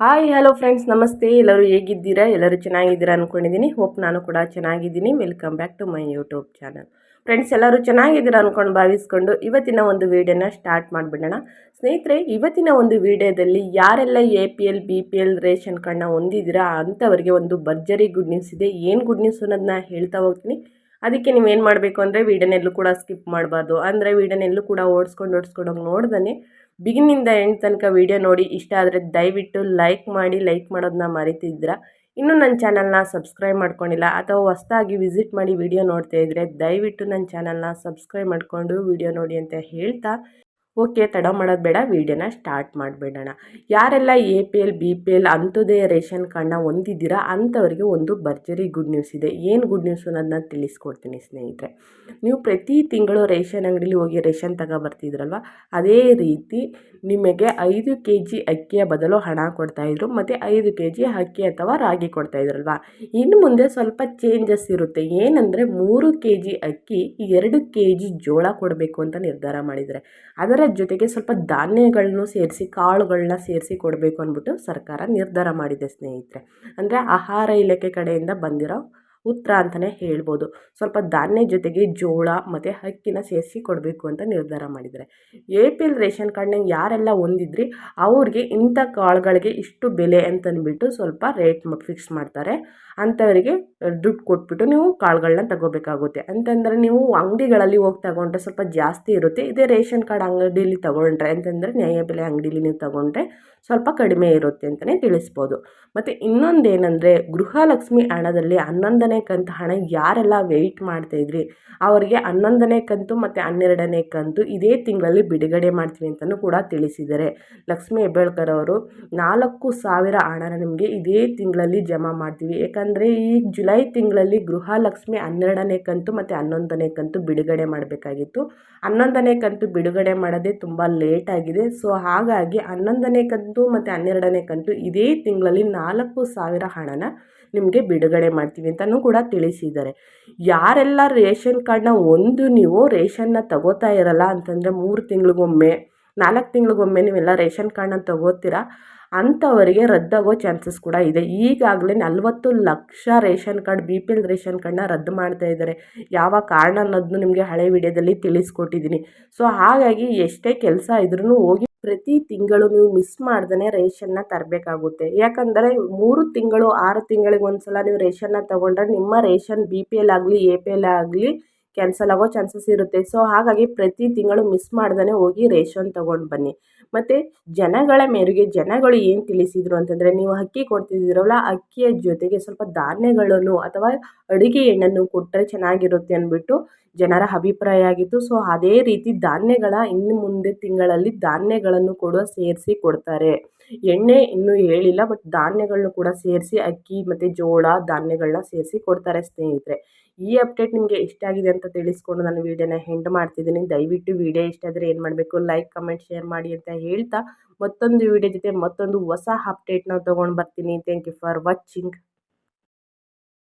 Hi hello friends ನಮಸ್ತೆ. ಎಲ್ಲರೂ ಹೇಗಿದ್ದೀರಾ? ಎಲ್ಲರೂ ಚೆನ್ನಾಗಿದ್ದೀರಾ ಅಂದ್ಕೊಂಡಿದ್ದೀನಿ ಹೋಪ್ ನಾನು ಕೂಡ ಚೆನ್ನಾಗಿದ್ದೀನಿ. Welcome back to my YouTube channel friends ಎಲ್ಲರೂ ಚೆನ್ನಾಗಿದ್ದೀರಾ ಅಂದ್ಕೊಂಡು ಭಾವಿಸ್ಕೊಂಡು ಇವತ್ತಿನ ಒಂದು ವೀಡಿಯೋನ ಸ್ಟಾರ್ಟ್ ಮಾಡಿಬಿಡೋಣ. ಸ್ನೇಹಿತರೆ, ಇವತ್ತಿನ ಒಂದು ವಿಡಿಯೋದಲ್ಲಿ ಯಾರೆಲ್ಲ A P L B P L ration ಕಾರ್ಡ್ನ ಹೊಂದಿದ್ದೀರಾ ಅಂಥವರಿಗೆ ಒಂದು ಭರ್ಜರಿ ಗುಡ್ ನ್ಯೂಸ್ ಇದೆ. ಏನು ಗುಡ್ ನ್ಯೂಸ್ ಅನ್ನೋದನ್ನ ಹೇಳ್ತಾ ಹೋಗ್ತೀನಿ. ಅದಕ್ಕೆ ನೀವು ಏನು ಮಾಡಬೇಕು ಅಂದರೆ ವೀಡಿಯೋನೆಲ್ಲೂ ಕೂಡ ಸ್ಕಿಪ್ ಮಾಡಬಾರ್ದು. ಅಂದರೆ ವೀಡಿಯೋನೆಲ್ಲೂ ಕೂಡ ಓಡಿಸ್ಕೊಂಡು ಓಡಿಸ್ಕೊಂಡು ಹೋಗಿ ಬಿಗಿನಿಂದ ಎಂಡ್ ತನಕ ವೀಡಿಯೋ ನೋಡಿ ಇಷ್ಟ ಆದರೆ ದಯವಿಟ್ಟು ಲೈಕ್ ಮಾಡಿ, ಲೈಕ್ ಮಾಡೋದನ್ನ ಮರಿತಿದ್ರ ಇನ್ನೂ ನನ್ನ ಚಾನಲ್ನ ಸಬ್ಸ್ಕ್ರೈಬ್ ಮಾಡ್ಕೊಂಡಿಲ್ಲ ಅಥವಾ ಹೊಸ್ದಾಗಿ ವಿಸಿಟ್ ಮಾಡಿ ವಿಡಿಯೋ ನೋಡ್ತಾ ಇದ್ದರೆ ದಯವಿಟ್ಟು ನನ್ನ ಚಾನಲ್ನ ಸಬ್ಸ್ಕ್ರೈಬ್ ಮಾಡಿಕೊಂಡು ವಿಡಿಯೋ ನೋಡಿ ಅಂತ ಹೇಳ್ತಾ. ಓಕೆ, ತಡ ಮಾಡೋದು ಬೇಡ, ವೀಡಿಯೋನ ಸ್ಟಾರ್ಟ್ ಮಾಡಿಬಿಡೋಣ. ಯಾರೆಲ್ಲ A P L, B P L ಅಂಥದ್ದೇ ರೇಷನ್ ಕಾರ್ಡ್ನ ಹೊಂದಿದ್ದೀರಾ, ಅಂಥವರಿಗೆ ಒಂದು ಭರ್ಜರಿ ಗುಡ್ ನ್ಯೂಸ್ ಇದೆ. ಏನು ಗುಡ್ ನ್ಯೂಸ್ ಅನ್ನೋದನ್ನ ತಿಳಿಸ್ಕೊಡ್ತೀನಿ ಸ್ನೇಹಿತರೆ. ನೀವು ಪ್ರತಿ ತಿಂಗಳು ರೇಷನ್ ಅಂಗಡಿಲಿ ಹೋಗಿ ರೇಷನ್ ತಗೊಬರ್ತಿದ್ರಲ್ವ, ಅದೇ ರೀತಿ ನಿಮಗೆ ಐದು ಕೆ ಜಿ ಅಕ್ಕಿಯ ಬದಲು ಹಣ ಕೊಡ್ತಾಯಿದ್ರು ಮತ್ತು ಐದು ಕೆ ಜಿ ಅಕ್ಕಿ ಅಥವಾ ರಾಗಿ ಕೊಡ್ತಾಯಿದ್ರಲ್ವ ಇನ್ನು ಮುಂದೆ ಸ್ವಲ್ಪ ಚೇಂಜಸ್ ಇರುತ್ತೆ. ಏನಂದರೆ ಮೂರು ಕೆ ಜಿ ಅಕ್ಕಿ, ಎರಡು ಕೆ ಜಿ ಜೋಳ ಕೊಡಬೇಕು ಅಂತ ನಿರ್ಧಾರ ಮಾಡಿದರೆ ಅದರ ಜೊತೆಗೆ ಸ್ವಲ್ಪ ಧಾನ್ಯಗಳನ್ನು ಸೇರಿಸಿ ಕಾಳುಗಳನ್ನ ಸೇರಿಸಿ ಕೊಡಬೇಕು ಅಂದ್ಬಿಟ್ಟು ಸರ್ಕಾರ ನಿರ್ಧಾರ ಮಾಡಿದೆ ಸ್ನೇಹಿತರೆ. ಅಂದರೆ ಆಹಾರ ಇಲಾಖೆ ಕಡೆಯಿಂದ ಬಂದಿರೋ ಉತ್ತರ ಅಂತಲೇ ಹೇಳ್ಬೋದು. ಸ್ವಲ್ಪ ಧಾನ್ಯ ಜೊತೆಗೆ ಜೋಳ ಮತ್ತು ಅಕ್ಕಿನ ಸೇರಿಸಿ ಕೊಡಬೇಕು ಅಂತ ನಿರ್ಧಾರ ಮಾಡಿದ್ದಾರೆ. ಎ ಪಿ ಎಲ್ ರೇಷನ್ ಕಾರ್ಡ್ನ ಯಾರೆಲ್ಲ ಹೊಂದಿದ್ರಿ, ಅವ್ರಿಗೆ ಇಂಥ ಕಾಳುಗಳಿಗೆ ಇಷ್ಟು ಬೆಲೆ ಅಂತಂದ್ಬಿಟ್ಟು ಸ್ವಲ್ಪ ರೇಟ್ ಫಿಕ್ಸ್ ಮಾಡ್ತಾರೆ. ಅಂಥವರಿಗೆ ದುಡ್ಡು ಕೊಟ್ಬಿಟ್ಟು ನೀವು ಕಾಳುಗಳನ್ನ ತಗೋಬೇಕಾಗುತ್ತೆ. ಅಂತಂದರೆ ನೀವು ಅಂಗಡಿಗಳಲ್ಲಿ ಹೋಗಿ ತಗೊಂಡ್ರೆ ಸ್ವಲ್ಪ ಜಾಸ್ತಿ ಇರುತ್ತೆ. ಇದೇ ರೇಷನ್ ಕಾರ್ಡ್ ಅಂಗಡಿಯಲ್ಲಿ ತಗೊಂಡ್ರೆ ಅಂತಂದರೆ ನ್ಯಾಯಬೆಲೆ ಅಂಗಡೀಲಿ ನೀವು ತಗೊಂಡ್ರೆ ಸ್ವಲ್ಪ ಕಡಿಮೆ ಇರುತ್ತೆ ಅಂತಲೇ ತಿಳಿಸ್ಬೋದು. ಮತ್ತು ಇನ್ನೊಂದೇನೆಂದರೆ ಗೃಹಲಕ್ಷ್ಮಿ ಹಣದಲ್ಲಿ ಹನ್ನೊಂದನೇ ಕಂತು ಹಣ ಯಾರೆಲ್ಲ ವೆಯ್ಟ್ ಮಾಡ್ತಾಯಿದ್ರಿ ಅವರಿಗೆ ಹನ್ನೊಂದನೇ ಕಂತು ಮತ್ತು ಹನ್ನೆರಡನೇ ಕಂತು ಇದೇ ತಿಂಗಳಲ್ಲಿ ಬಿಡುಗಡೆ ಮಾಡ್ತೀವಿ ಅಂತಲೂ ಕೂಡ ತಿಳಿಸಿದ್ದಾರೆ. ಲಕ್ಷ್ಮೀ ಹೆಬ್ಬಾಳ್ಕರ್ ಅವರು ನಾಲ್ಕು ಸಾವಿರ ಹಣನ ನಿಮಗೆ ಇದೇ ತಿಂಗಳಲ್ಲಿ ಜಮಾ ಮಾಡ್ತೀವಿ. ಯಾಕಂದರೆ ಈ ಜುಲೈ ತಿಂಗಳಲ್ಲಿ ಗೃಹಲಕ್ಷ್ಮಿ ಹನ್ನೆರಡನೇ ಕಂತು ಮತ್ತು ಹನ್ನೊಂದನೇ ಕಂತು ಬಿಡುಗಡೆ ಮಾಡಬೇಕಾಗಿತ್ತು. ಹನ್ನೊಂದನೇ ಕಂತು ಬಿಡುಗಡೆ ಮಾಡೋದೇ ತುಂಬ ಲೇಟ್ ಆಗಿದೆ. ಸೊ ಹಾಗಾಗಿ ಹನ್ನೊಂದನೇ ಕಂತು ಮತ್ತು ಹನ್ನೆರಡನೇ ಕಂತು ಇದೇ ತಿಂಗಳಲ್ಲಿ ನಾಲ್ಕು ಸಾವಿರ ಹಣನ ನಿಮಗೆ ಬಿಡುಗಡೆ ಮಾಡ್ತೀವಿ ಅಂತಲೂ ಕೂಡ ತಿಳಿಸಿದ್ದಾರೆ. ಯಾರೆಲ್ಲ ರೇಷನ್ ಕಾರ್ಡ್ನ ಒಂದು ನೀವು ರೇಷನ್ನ ತಗೋತಾ ಇರಲ್ಲ ಅಂತಂದರೆ ಮೂರು ತಿಂಗಳಿಗೊಮ್ಮೆ ನಾಲ್ಕು ತಿಂಗಳಿಗೊಮ್ಮೆ ನೀವೆಲ್ಲ ರೇಷನ್ ಕಾರ್ಡ್ನ ತಗೋತೀರಾ? ಅಂಥವರಿಗೆ ರದ್ದಾಗೋ ಚಾನ್ಸಸ್ ಕೂಡ ಇದೆ. ಈಗಾಗಲೇ ನಲವತ್ತು lakh ration card, B P L ration ಕಾರ್ಡ್ನ ರದ್ದು ಮಾಡ್ತಾ ಇದ್ದಾರೆ. ಯಾವ ಕಾರಣ ಅನ್ನೋದನ್ನು ನಿಮಗೆ ಹಳೆ ವಿಡಿಯೋದಲ್ಲಿ ತಿಳಿಸ್ಕೊಟ್ಟಿದ್ದೀನಿ. ಸೊ, ಹಾಗಾಗಿ ಎಷ್ಟೇ ಕೆಲಸ ಇದ್ರೂ ಹೋಗಿ ಪ್ರತಿ ತಿಂಗಳು ನೀವು ಮಿಸ್ ಮಾಡ್ದೇ ರೇಷನ್ನ ತರಬೇಕಾಗುತ್ತೆ. ಯಾಕಂದರೆ ಮೂರು ತಿಂಗಳು, ಆರು ತಿಂಗಳಿಗೆ ಒಂದು ಸಲ ನೀವು ರೇಷನ್ನ ತೊಗೊಂಡ್ರೆ ನಿಮ್ಮ ರೇಷನ್ ಬಿ ಪಿ ಎಲ್ ಆಗಲಿ, ಎ ಪಿ ಎಲ್ ಆಗಲಿ ಕ್ಯಾನ್ಸಲ್ ಆಗೋ ಚಾನ್ಸಸ್ ಇರುತ್ತೆ. ಸೊ ಹಾಗಾಗಿ ಪ್ರತಿ ತಿಂಗಳು ಮಿಸ್ ಮಾಡ್ದೇ ಹೋಗಿ ರೇಷನ್ ತೊಗೊಂಡು ಬನ್ನಿ. ಮತ್ತು ಜನಗಳ ಮೇರೆಗೆ ಜನಗಳು ಏನು ತಿಳಿಸಿದರು ಅಂತಂದರೆ, ನೀವು ಅಕ್ಕಿ ಕೊಡ್ತಿದ್ದೀರಲ್ಲ, ಅಕ್ಕಿಯ ಜೊತೆಗೆ ಸ್ವಲ್ಪ ಧಾನ್ಯಗಳನ್ನು ಅಥವಾ ಅಡುಗೆ ಎಣ್ಣೆಯನ್ನು ಕೊಟ್ಟರೆ ಚೆನ್ನಾಗಿರುತ್ತೆ ಅಂದ್ಬಿಟ್ಟು ಜನರ ಅಭಿಪ್ರಾಯ ಆಗಿತ್ತು. ಸೊ ಅದೇ ರೀತಿ ಧಾನ್ಯಗಳ ಇನ್ನು ಮುಂದೆ ತಿಂಗಳಲ್ಲಿ ಧಾನ್ಯಗಳನ್ನು ಕೂಡ ಸೇರಿಸಿ ಕೊಡ್ತಾರೆ. ಎಣ್ಣೆ ಇನ್ನೂ ಹೇಳಿಲ್ಲ ಬಟ್ ಧಾನ್ಯಗಳನ್ನು ಕೂಡ ಸೇರಿಸಿ ಅಕ್ಕಿ ಮತ್ತು ಜೋಳ ಧಾನ್ಯಗಳನ್ನ ಸೇರಿಸಿ ಕೊಡ್ತಾರೆ ಸ್ನೇಹಿತರೆ. ಈ ಅಪ್ಡೇಟ್ ನಿಮಗೆ ಇಷ್ಟ ಆಗಿದೆ ತಿಳಿಸ್ಕೊಂಡು ನಾನು ವೀಡಿಯೋನ ಹೆಂಡ್ ಮಾಡ್ತಿದ್ದೀನಿ. ದಯವಿಟ್ಟು ವಿಡಿಯೋ ಇಷ್ಟ ಆದರೆ ಏನು ಮಾಡಬೇಕು? ಲೈಕ್ ಕಮೆಂಟ್ ಶೇರ್ ಮಾಡಿ ಅಂತ ಹೇಳ್ತಾ ಮತ್ತೊಂದು ವಿಡಿಯೋ ಜೊತೆ ಮತ್ತೊಂದು ಹೊಸ ಅಪ್ಡೇಟ್ನ ತೊಗೊಂಡು ಬರ್ತೀನಿ. Thank you for watching